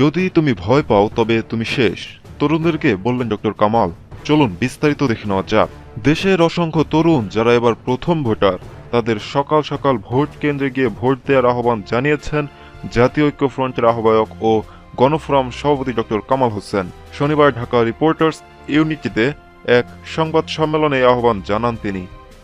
যদি তুমি ভয় পাও, তবে তুমি শেষ। তরুণদেরকে বললেন ডক্টর কামাল, চলুন বিস্তারিত দেখে নেওয়া যাক। দেশের অসংখ্য তরুণ যারা এবার প্রথম ভোটার, তাদের সকাল সকাল ভোট কেন্দ্রে গিয়ে ভোট দেওয়ার আহ্বান জানিয়েছেন জাতীয় ঐক্যফ্রন্টের আহ্বায়ক ও গণফোরাম সভাপতি ডক্টর কামাল হোসেন। শনিবার ঢাকা রিপোর্টার্স ইউনিটিতে এক সংবাদ সম্মেলনে আহ্বান জানান তিনি।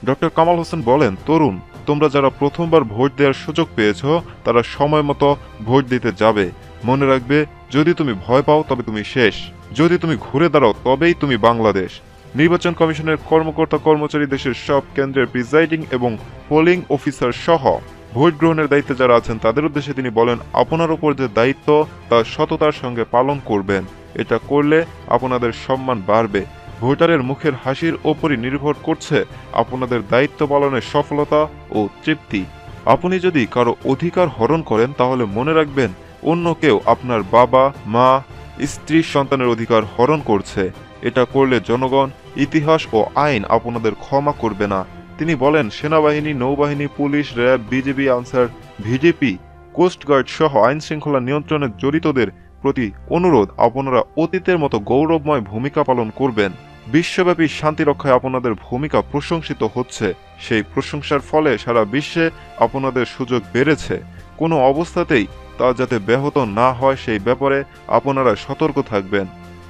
ডক্টর কামাল হোসেন বলেন, তরুণ, তোমরা যারা প্রথমবার ভোট দেওয়ার সুযোগ পেয়েছ, তারা সময় মতো ভোট দিতে যাবে। মনে রাখবে, যদি তুমি ভয় পাও, তবে তুমি শেষ। যদি তুমি ঘুরে দাঁড়াও, তবেই তুমি বাংলাদেশ। নির্বাচন কমিশনের কর্মকর্তা কর্মচারী দেশের সব কেন্দ্রের প্রিজাইডিং এবং পোলিং অফিসার সহ ভোট গ্রহণের দায়িত্বে যারা আছেন, তাদের উদ্দেশ্যে তিনি বলেন, আপনার উপর যে দায়িত্ব, তা সততার সঙ্গে পালন করবেন। এটা করলে আপনাদের সম্মান বাড়বে। ভোটারের মুখের হাসির ওপরই নির্ভর করছে আপনাদের দায়িত্ব পালনের সফলতা ও তৃপ্তি। আপনি যদি কারও অধিকার হরণ করেন, তাহলে মনে রাখবেন অন্য কেউ আপনার বাবা, মা, স্ত্রী, সন্তানের অধিকার হরণ করছে। এটা করলে জনগণ, ইতিহাস ও আইন আপনাদের ক্ষমা করবে না। তিনি বলেন, সেনাবাহিনী, নৌবাহিনী, police, RAB BJP Ansar VDP coast guard সহ আইন শৃঙ্খলা নিয়ন্ত্রণে জড়িতদের প্রতি অনুরোধ আপনারা অতীতের মতো গৌরবময় ভূমিকা পালন করবেন। বিশ্বব্যাপী শান্তি রক্ষায় আপনাদের ভূমিকা প্রশংসিত হচ্ছে। সেই প্রশংসার ফলে সারা বিশ্বে আপনাদের সুযোগ বেড়েছে। কোনো অবস্থাতেই তা যাতে ব্যাহত না হয় সেই ব্যাপারে আপনারা সতর্ক থাকবেন।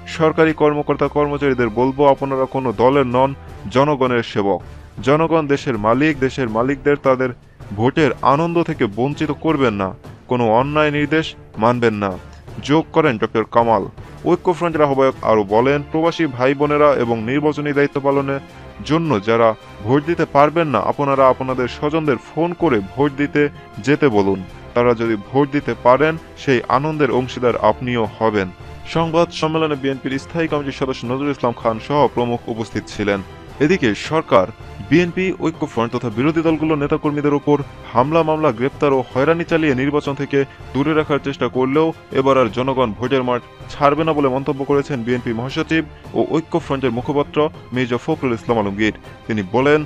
সরকারি কর্মকর্তা কর্মচারীদের বলব, আপনারা কোনো দলের নন, জনগণের সেবক। জনগণ দেশের মালিক, দেশের মালিকদের তাদের ভোটের আনন্দ থেকে বঞ্চিত করবেন না। কোনো অন্যায় নির্দেশ মানবেন না। যোগ করেন ডক্টর কামাল। ঐক্যফ্রন্টের আহ্বায়ক আরও বলেন, প্রবাসী ভাই বোনেরা এবং নির্বাচনী দায়িত্ব পালনের জন্য যারা ভোট দিতে পারবেন না, আপনারা আপনাদের স্বজনদের ফোন করে ভোট দিতে যেতে বলুন। তারা যদি ভোট দিতে পারেন, সেই আনন্দের অংশীদার আপনিও হবেন। সংবাদ সম্মেলনে বিএনপির স্থায়ী কমিটির সদস্য নজরুল ইসলাম খান সহ প্রমুখ উপস্থিত ছিলেন। এদিকে সরকার বিএনপি, ঐক্যফ্রন্ট তথা বিরোধী দলগুলোর নেতাকর্মীদের ওপর হামলা, মামলা, গ্রেপ্তার ও হয়রানি চালিয়ে নির্বাচন থেকে দূরে রাখার চেষ্টা করলেও এবার আর জনগণ ভোটের মাঠ ছাড়বে না বলে মন্তব্য করেছেন বিএনপি মহাসচিব ও ঐক্যফ্রন্টের মুখপাত্র মির্জা ফখরুল ইসলাম আলমগীর। তিনি বলেন,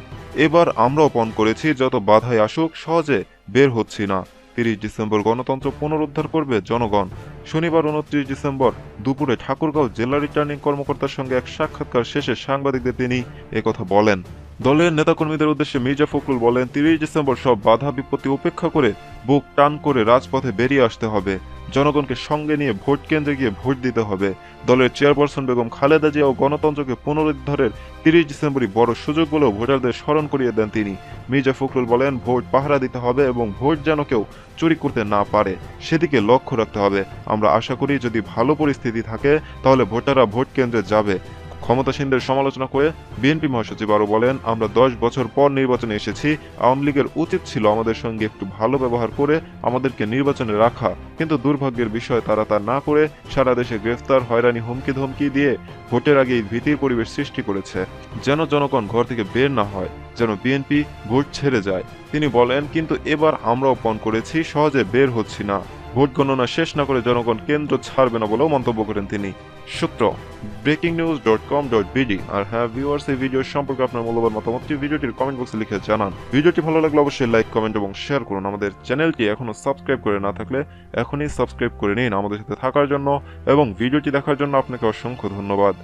এবার আমরাও পণ করেছি, যত বাধাই আসুক, সহজে বের হচ্ছি না। তিরিশ ডিসেম্বর গণতন্ত্র পুনরুদ্ধার করবে জনগণ। শনিবার উনত্রিশ ডিসেম্বর দুপুরে ঠাকুরগাঁও জেলা রিটার্নিং কর্মকর্তার সঙ্গে এক সাক্ষাৎকার শেষে সাংবাদিকদের তিনি একথা বলেন। দলের নেতাকর্মীদের উদ্দেশ্যে মির্জা ফখরুল বলেন, তিরিশ ডিসেম্বর সব বাধা বিপত্তি উপেক্ষা করে বুক টান করে রাজপথে বেরিয়ে আসতে হবে। জনগণকে সঙ্গে নিয়ে ভোট কেন্দ্রে গিয়ে ভোট দিতে হবে। দলের চেয়ারপারসন বেগম খালেদা জিয়া ও গণতন্ত্রকে পুনরুদ্ধারের তিরিশ ডিসেম্বরই বড় সুযোগ বলেও ভোটারদের স্মরণ করিয়ে দেন তিনি। মির্জা ফখরুল বলেন, ভোট পাহারা দিতে হবে এবং ভোট যেন কেউ চুরি করতে না পারে, সেদিকে লক্ষ্য রাখতে হবে। আমরা আশা করি যদি ভালো পরিস্থিতি থাকে, তাহলে ভোটাররা ভোট কেন্দ্রে যাবে। ক্ষমতাসীনদের সমালোচনা করে বিএনপি মহাসচিব আরও বলেন, আমরা দশ বছর পর নির্বাচনে এসেছি। আওয়ামী লীগের উচিত ছিল আমাদের সঙ্গে একটু ভালো ব্যবহার করে আমাদেরকে নির্বাচনে রাখা। কিন্তু দুর্ভাগ্যের বিষয়, তারা তা না করে সারা দেশে গ্রেফতার, হয়রানি হুমকি ধমকি দিয়ে ভোটের আগেই ভীতির পরিবেশ সৃষ্টি করেছে। যেন জনগণ ঘর থেকে বের না হয়, যেন বিএনপি ভোট ছেড়ে যায়। তিনি বলেন, কিন্তু এবার আমরাও পণ করেছি, সহজে বের হচ্ছি না। ভোট গণনা শেষ না করে জনগণ কেন্দ্র ছাড়বে না বলেও মন্তব্য করেন তিনি। সূত্র breaking news dot com dot BD আর হ্যাঁ ভিউয়ার্স এই ভিডিও সম্পর্কে আপনার মূল্যবান মতামতটি ভিডিওটির কমেন্ট বক্সে লিখে জানান। ভিডিওটি ভালো লাগলে অবশ্যই লাইক কমেন্ট এবং শেয়ার করুন। আমাদের চ্যানেলটি এখনও সাবস্ক্রাইব করে না থাকলে এখনই সাবস্ক্রাইব করে নিন আমাদের সাথে থাকার জন্য এবং ভিডিওটি দেখার জন্য আপনাকে অসংখ্য ধন্যবাদ।